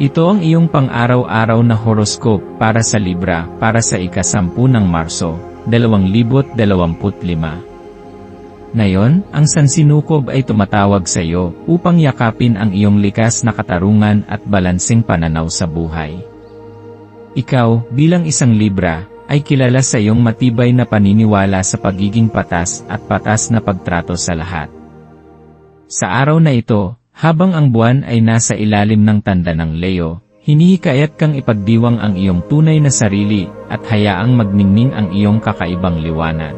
Ito ang iyong pang-araw-araw na horoscope para sa Libra para sa ikasampu ng Marso, 2025. Ngayon, ang sansinukob ay tumatawag sa iyo upang yakapin ang iyong likas na katarungan at balansing pananaw sa buhay. Ikaw, bilang isang Libra, ay kilala sa iyong matibay na paniniwala sa pagiging patas at patas na pagtrato sa lahat. Sa araw na ito, habang ang buwan ay nasa ilalim ng tanda ng Leo, hinihikayat kang ipagdiwang ang iyong tunay na sarili at hayaang magningning ang iyong kakaibang liwanag.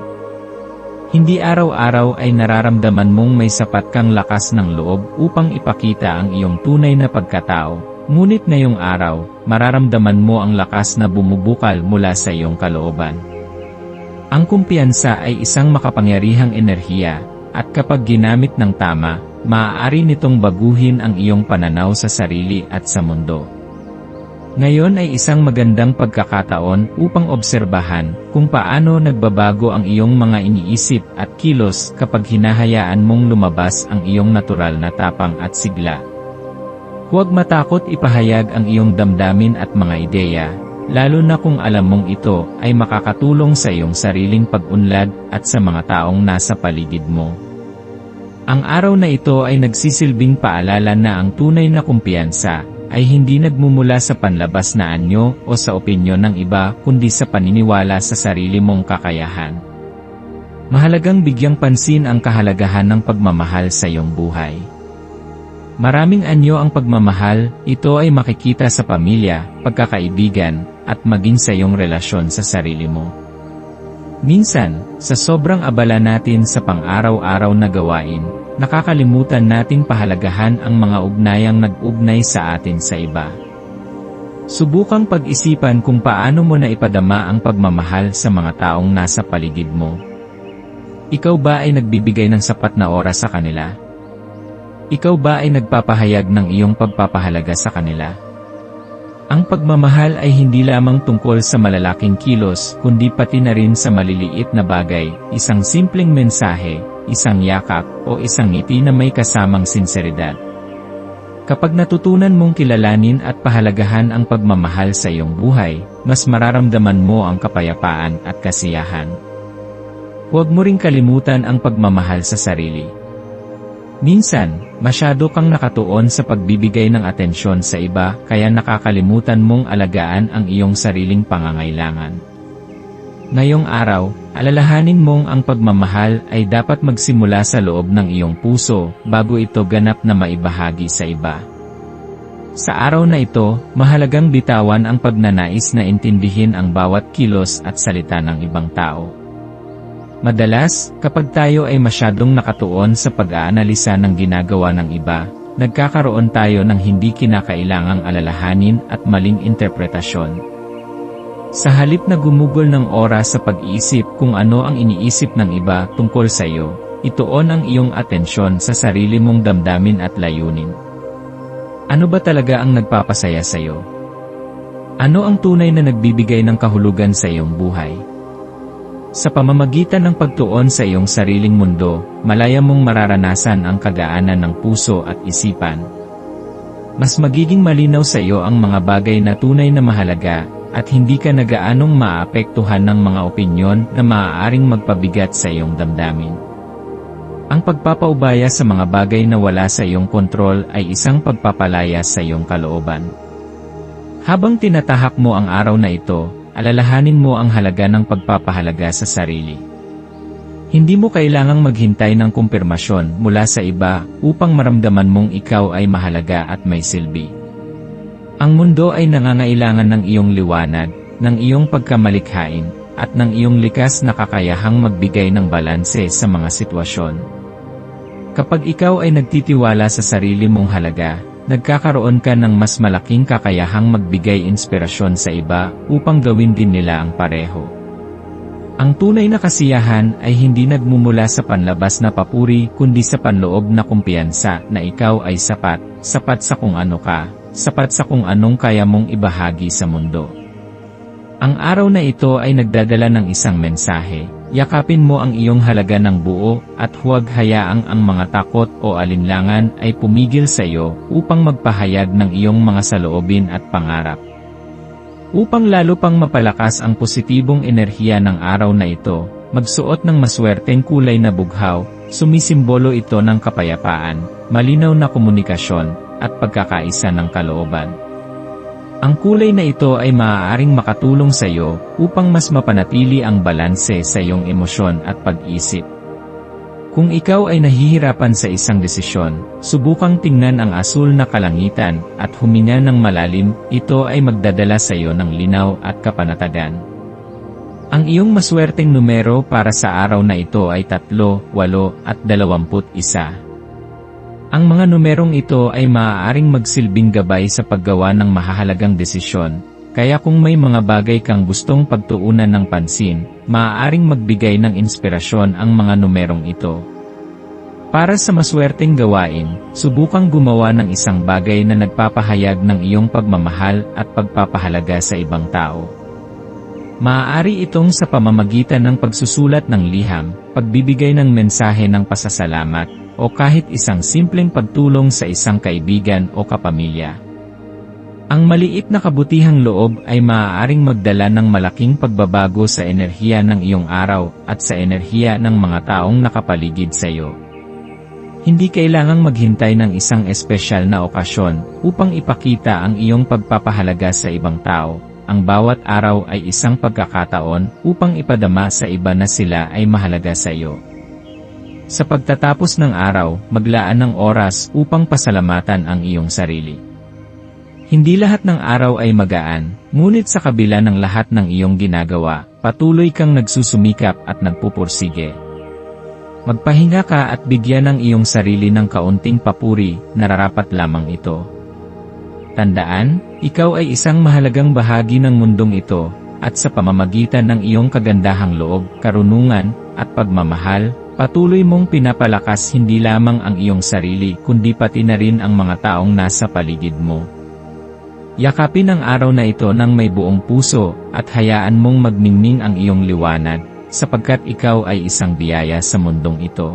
Hindi araw-araw ay nararamdaman mong may sapat kang lakas ng loob upang ipakita ang iyong tunay na pagkatao, ngunit ngayong araw, mararamdaman mo ang lakas na bumubukal mula sa iyong kalooban. Ang kumpiyansa ay isang makapangyarihang enerhiya, at kapag ginamit ng tama, maaari nitong baguhin ang iyong pananaw sa sarili at sa mundo. Ngayon ay isang magandang pagkakataon upang obserbahan kung paano nagbabago ang iyong mga iniisip at kilos kapag hinahayaan mong lumabas ang iyong natural na tapang at sigla. Huwag matakot ipahayag ang iyong damdamin at mga ideya, lalo na kung alam mong ito ay makakatulong sa iyong sariling pag-unlad at sa mga taong nasa paligid mo. Ang araw na ito ay nagsisilbing paalala na ang tunay na kumpiyansa ay hindi nagmumula sa panlabas na anyo o sa opinyon ng iba kundi sa paniniwala sa sarili mong kakayahan. Mahalagang bigyang pansin ang kahalagahan ng pagmamahal sa iyong buhay. Maraming anyo ang pagmamahal, ito ay makikita sa pamilya, pagkakaibigan, at maging sa iyong relasyon sa sarili mo. Minsan, sa sobrang abala natin sa pang-araw-araw na gawain, nakakalimutan nating pahalagahan ang mga ugnayang nag-ugnay sa atin sa iba. Subukang pag-isipan kung paano mo na ipadama ang pagmamahal sa mga taong nasa paligid mo. Ikaw ba ay nagbibigay ng sapat na oras sa kanila? Ikaw ba ay nagpapahayag ng iyong pagpapahalaga sa kanila? Ang pagmamahal ay hindi lamang tungkol sa malalaking kilos, kundi pati na rin sa maliliit na bagay, isang simpleng mensahe, isang yakap, o isang ngiti na may kasamang sinseridad. Kapag natutunan mong kilalanin at pahalagahan ang pagmamahal sa iyong buhay, mas mararamdaman mo ang kapayapaan at kasiyahan. Huwag mo ring kalimutan ang pagmamahal sa sarili. Minsan, masyado kang nakatuon sa pagbibigay ng atensyon sa iba kaya nakakalimutan mong alagaan ang iyong sariling pangangailangan. Ngayong araw, alalahanin mong ang pagmamahal ay dapat magsimula sa loob ng iyong puso bago ito ganap na maibahagi sa iba. Sa araw na ito, mahalagang bitawan ang pagnanais na intindihin ang bawat kilos at salita ng ibang tao. Madalas, kapag tayo ay masyadong nakatuon sa pag-aanalisa ng ginagawa ng iba, nagkakaroon tayo ng hindi kinakailangang alalahanin at maling interpretasyon. Sa halip na gumugol ng oras sa pag-iisip kung ano ang iniisip ng iba tungkol sa iyo, ituon ang iyong atensyon sa sarili mong damdamin at layunin. Ano ba talaga ang nagpapasaya sa iyo? Ano ang tunay na nagbibigay ng kahulugan sa iyong buhay? Sa pamamagitan ng pagtuon sa iyong sariling mundo, malaya mong mararanasan ang kagaanan ng puso at isipan. Mas magiging malinaw sa iyo ang mga bagay na tunay na mahalaga, at hindi ka nagaanong maapektuhan ng mga opinyon na maaaring magpabigat sa iyong damdamin. Ang pagpapaubaya sa mga bagay na wala sa iyong kontrol ay isang pagpapalaya sa iyong kalooban. Habang tinatahak mo ang araw na ito, alalahanin mo ang halaga ng pagpapahalaga sa sarili. Hindi mo kailangang maghintay ng kumpirmasyon mula sa iba upang maramdaman mong ikaw ay mahalaga at may silbi. Ang mundo ay nangangailangan ng iyong liwanag, ng iyong pagkamalikhain, at ng iyong likas na kakayahang magbigay ng balanse sa mga sitwasyon. Kapag ikaw ay nagtitiwala sa sarili mong halaga, nagkakaroon ka ng mas malaking kakayahang magbigay inspirasyon sa iba upang gawin din nila ang pareho. Ang tunay na kasiyahan ay hindi nagmumula sa panlabas na papuri kundi sa panloob na kumpiyansa na ikaw ay sapat, sapat sa kung ano ka, sapat sa kung anong kaya mong ibahagi sa mundo. Ang araw na ito ay nagdadala ng isang mensahe. Yakapin mo ang iyong halaga ng buo at huwag hayaang ang mga takot o alinlangan ay pumigil sa iyo upang magpahayag ng iyong mga saloobin at pangarap. Upang lalo pang mapalakas ang positibong enerhiya ng araw na ito, magsuot ng maswerteng kulay na bughaw, sumisimbolo ito ng kapayapaan, malinaw na komunikasyon, at pagkakaisa ng kalooban. Ang kulay na ito ay maaaring makatulong sa iyo upang mas mapanatili ang balanse sa iyong emosyon at pag-isip. Kung ikaw ay nahihirapan sa isang desisyon, subukang tingnan ang asul na kalangitan at huminga ng malalim, ito ay magdadala sa iyo ng linaw at kapanatagan. Ang iyong maswerteng numero para sa araw na ito ay 3, 8 at 21. Ang mga numerong ito ay maaaring magsilbing gabay sa paggawa ng mahahalagang desisyon, kaya kung may mga bagay kang gustong pagtuunan ng pansin, maaaring magbigay ng inspirasyon ang mga numerong ito. Para sa maswerteng gawain, subukang gumawa ng isang bagay na nagpapahayag ng iyong pagmamahal at pagpapahalaga sa ibang tao. Maaari itong sa pamamagitan ng pagsusulat ng liham, pagbibigay ng mensahe ng pasasalamat, o kahit isang simpleng pagtulong sa isang kaibigan o kapamilya. Ang maliit na kabutihang loob ay maaaring magdala ng malaking pagbabago sa enerhiya ng iyong araw at sa enerhiya ng mga taong nakapaligid sa iyo. Hindi kailangang maghintay ng isang espesyal na okasyon upang ipakita ang iyong pagpapahalaga sa ibang tao. Ang bawat araw ay isang pagkakataon upang ipadama sa iba na sila ay mahalaga sa iyo. Sa pagtatapos ng araw, maglaan ng oras upang pasalamatan ang iyong sarili. Hindi lahat ng araw ay magaan, ngunit sa kabila ng lahat ng iyong ginagawa, patuloy kang nagsusumikap at nagpupursige. Magpahinga ka at bigyan ng iyong sarili ng kaunting papuri, nararapat lamang ito. Tandaan, ikaw ay isang mahalagang bahagi ng mundong ito, at sa pamamagitan ng iyong kagandahang loob, karunungan, at pagmamahal, Patuloy mong pinapalakas hindi lamang ang iyong sarili kundi pati na rin ang mga taong nasa paligid mo. Yakapin ang araw na ito ng may buong puso at hayaan mong magningning ang iyong liwanag sapagkat ikaw ay isang biyaya sa mundong ito.